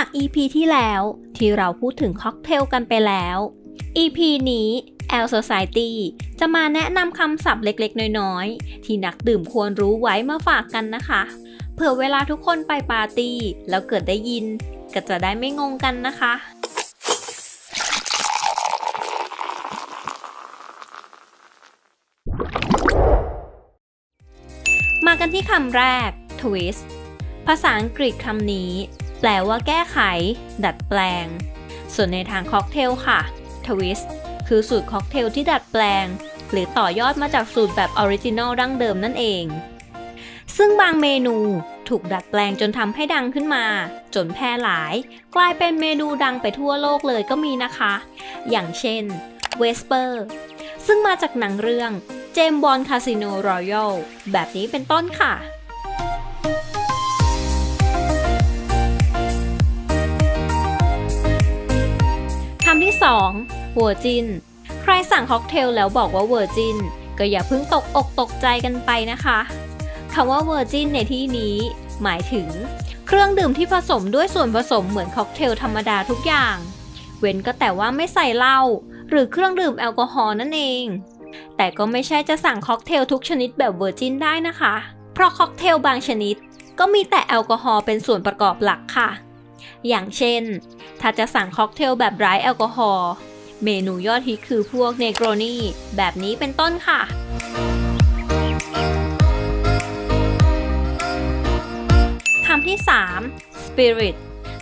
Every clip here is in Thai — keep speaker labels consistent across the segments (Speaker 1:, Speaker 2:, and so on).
Speaker 1: จาก EP ที่แล้วที่เราพูดถึงค็อกเทลกันไปแล้ว EP นี้ L Society จะมาแนะนำคำศัพท์เล็กๆ น้อยๆ ที่นักดื่มควรรู้ไว้มาฝากกันนะคะ เผื่อเวลาทุกคนไปปาร์ตี้ แล้วเกิดได้ยิน ก็จะได้ไม่งงกันนะคะ มากันที่คำแรก twist ภาษาอังกฤษคำนี้ แปลว่าแก้ไข ดัดแปลง ส่วนในทางค็อกเทลค่ะ twist คือสูตรค็อกเทลที่ดัดแปลง หรือต่อยอดมาจากสูตรแบบออริจินอลดั้งเดิมนั่นเอง ซึ่งบางเมนูถูกดัดแปลงจนทำให้ดังขึ้นมา จนแพร่หลาย กลายเป็นเมนูดังไปทั่วโลกเลยก็มีนะคะ อย่างเช่น Whisper ซึ่งมาจากหนังเรื่องเจมบอลคาสิโนรอยัลแบบนี้เป็นต้นค่ะ 2 Virgin ใครสั่งค็อกเทลแล้วบอกว่า Virgin ก็อย่าเพิ่งตกอกตกใจกันไปนะคะคำว่า Virgin ในที่นี้ หมายถึง เครื่องดื่มที่ผสมด้วยส่วนผสมเหมือนค็อกเทลธรรมดาทุกอย่าง เว้นก็แต่ว่าไม่ใส่เหล้าหรือเครื่องดื่มแอลกอฮอล์นั่นเอง แต่ก็ไม่ใช่จะสั่งค็อกเทลทุกชนิดแบบเวอร์จินได้นะคะ เพราะค็อกเทลบางชนิดก็มีแต่แอลกอฮอล์เป็นส่วนประกอบหลักค่ะ อย่างเช่น ถ้าจะสั่งค็อกเทลแบบไร้แอลกอฮอล์ เมนูยอดฮิตคือพวกเนโกรนีแบบนี้เป็นต้นค่ะคำที่ 3 spirit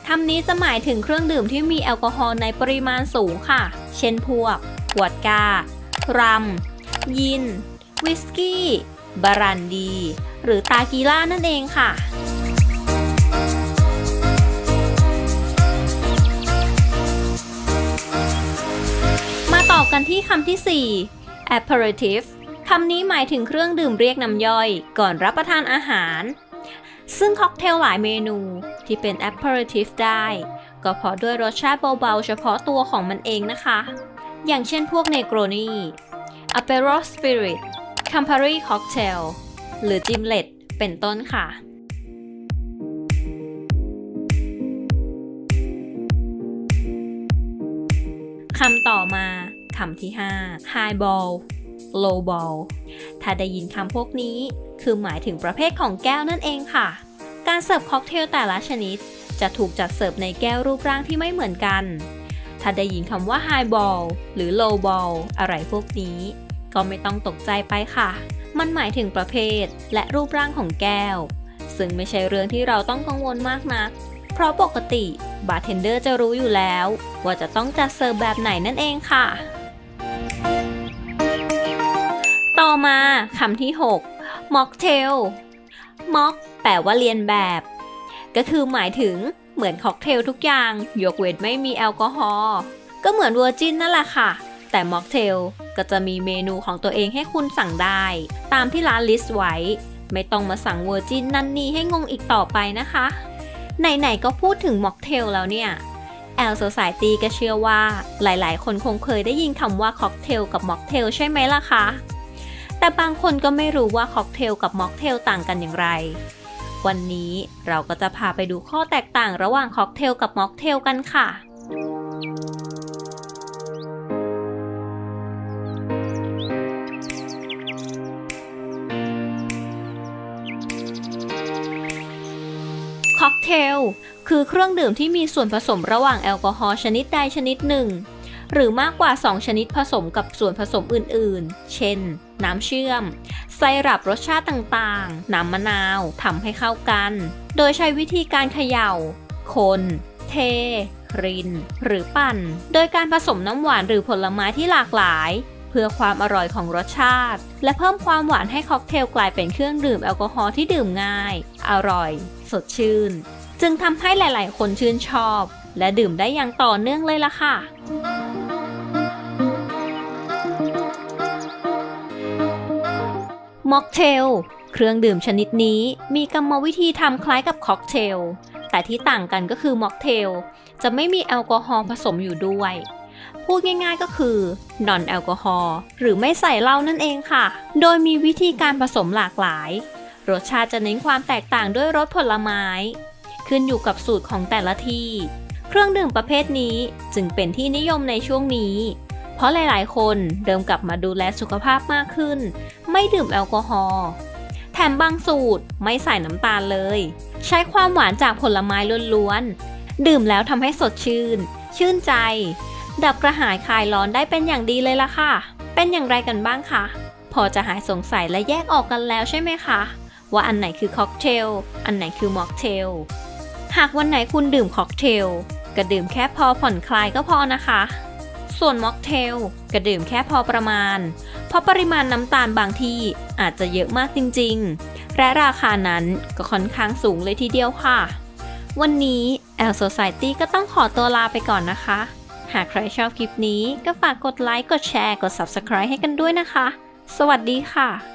Speaker 1: คำนี้จะหมายถึงเครื่องดื่มที่มีแอลกอฮอล์ในปริมาณสูงค่ะ เช่นพวกวอดการัม ยิน วิสกี้ บารันดี หรือตากีล่านั่นเองค่ะ กันที่คำที่ 4 aperitif คำนี้หมายถึงเครื่องดื่มเรียกน้ำย่อย ก่อนรับประทานอาหาร ซึ่งค็อกเทลหลายเมนูที่เป็น aperitif ได้ ก็เพราะด้วยรสชาติเบาๆ เฉพาะตัวของมันเองนะคะ อย่างเช่นพวกเนโกรนี Aperol Spirit Campari Cocktail หรือจิมเลตเป็นต้นค่ะคำต่อมา คำที่ 5 Highball Lowball ถ้าได้ยินคำพวกนี้ คือหมายถึงประเภทของแก้วนั่นเองค่ะ การเสิร์ฟค็อกเทลแต่ละชนิด จะถูกจัดเสิร์ฟในแก้วรูปร่างที่ไม่เหมือนกัน ถ้าได้ยินคำว่า Highball หรือ Lowball อะไรพวกนี้ ก็ไม่ต้องตกใจไปค่ะ มันหมายถึงประเภทและรูปร่างของแก้ว ซึ่งไม่ใช่เรื่องที่เราต้องกังวลมากนัก เพราะปกติบาร์เทนเดอร์จะรู้อยู่แล้ว ว่าจะต้องจัดเสิร์ฟแบบไหนนั่นเองค่ะ ต่อมาคำที่6ม็อกเทลม็อกแปลว่าเรียนแบบ ก็คือหมายถึงเหมือนค็อกเทลทุกอย่าง ยกเว้นไม่มีแอลกอฮอล์ก็เหมือนเวอร์จินนั่นแหละค่ะ แต่ม็อกเทลก็จะมีเมนูของตัวเองให้คุณสั่งได้ ตามที่ร้านลิสต์ไว้ ไม่ต้องมาสั่งเวอร์จินนั่นนี่ให้งงอีกต่อไปนะคะ ไหนๆก็พูดถึงม็อกเทลแล้วเนี่ยแอล Society ก็เชื่อว่า หลายๆ คนคงเคยได้ยินคำว่าค็อกเทลกับม็อกเทลใช่ไหมล่ะคะ แต่บางคนก็ไม่รู้ว่าค็อกเทลกับม็อกเทลต่างกันอย่างไร วันนี้เราก็จะพาไปดูข้อแตกต่างระหว่างค็อกเทลกับม็อกเทลกันค่ะค็อกเทลคือเครื่องดื่มที่มีส่วนผสมระหว่างแอลกอฮอล์ชนิดใดชนิดหนึ่ง หรือมากกว่า 2 ชนิดผสมกับส่วนผสมอื่นๆ เช่น น้ำเชื่อม ไซรัปรสชาติต่างๆ น้ำมะนาวทำให้เข้ากัน โดยใช้วิธีการเขย่า คน เท ริน หรือปั่น โดยการผสมน้ำหวานหรือผลไม้ที่หลากหลาย เพื่อความอร่อยของรสชาติ และเพิ่มความหวานให้ค็อกเทลกลายเป็นเครื่องดื่มแอลกอฮอล์ที่ดื่มง่าย อร่อย สดชื่น จึงทำให้หลาย ๆ คนชื่นชอบและดื่มได้อย่างต่อเนื่องเลยล่ะค่ะ ม็อกเทล เครื่องดื่มชนิดนี้มีกรรมวิธีทำคล้ายกับค็อกเทล แต่ที่ต่างกันก็คือม็อกเทล จะไม่มีแอลกอฮอล์ผสมอยู่ด้วย พูดง่ายๆก็คือนอนแอลกอฮอล์หรือไม่ใส่เหล้านั่นเองค่ะ โดยมีวิธีการผสมหลากหลาย รสชาติจะเน้นความแตกต่างด้วยรสผลไม้ ขึ้นอยู่กับสูตรของแต่ละที่ เครื่องดื่มประเภทนี้จึงเป็นที่นิยมในช่วงนี้เพราะหลาย ๆ คนเดิมกลับมาดูแลสุขภาพมากขึ้น ไม่ดื่มแอลกอฮอล์แถมบางสูตรไม่ใส่น้ำตาลเลย ใช้ความหวานจากผลไม้ล้วนๆ ดื่มแล้วทำให้สดชื่น ชื่นใจ ดับกระหายคลายร้อนได้เป็นอย่างดีเลยล่ะค่ะ เป็นอย่างไรกันบ้างคะพอจะหายสงสัยและแยกออกกันแล้วใช่ไหมคะ ว่าอันไหนคือค็อกเทล อันไหนคือม็อกเทล หากวันไหนคุณดื่มค็อกเทลก็ดื่มแค่พอผ่อนคลายก็พอนะคะ ส่วนม็อกเทลก็ดื่มแค่พอประมาณ เพราะปริมาณน้ำตาลบางที่อาจจะเยอะมากจริงๆ และราคานั้นก็ค่อนข้างสูงเลยทีเดียวค่ะ วันนี้ L Society ก็ต้องขอตัวลาไปก่อนนะคะ หากใครชอบคลิปนี้ก็ฝากกดไลค์ กดแชร์ กด Subscribe ให้กันด้วยนะคะ สวัสดีค่ะ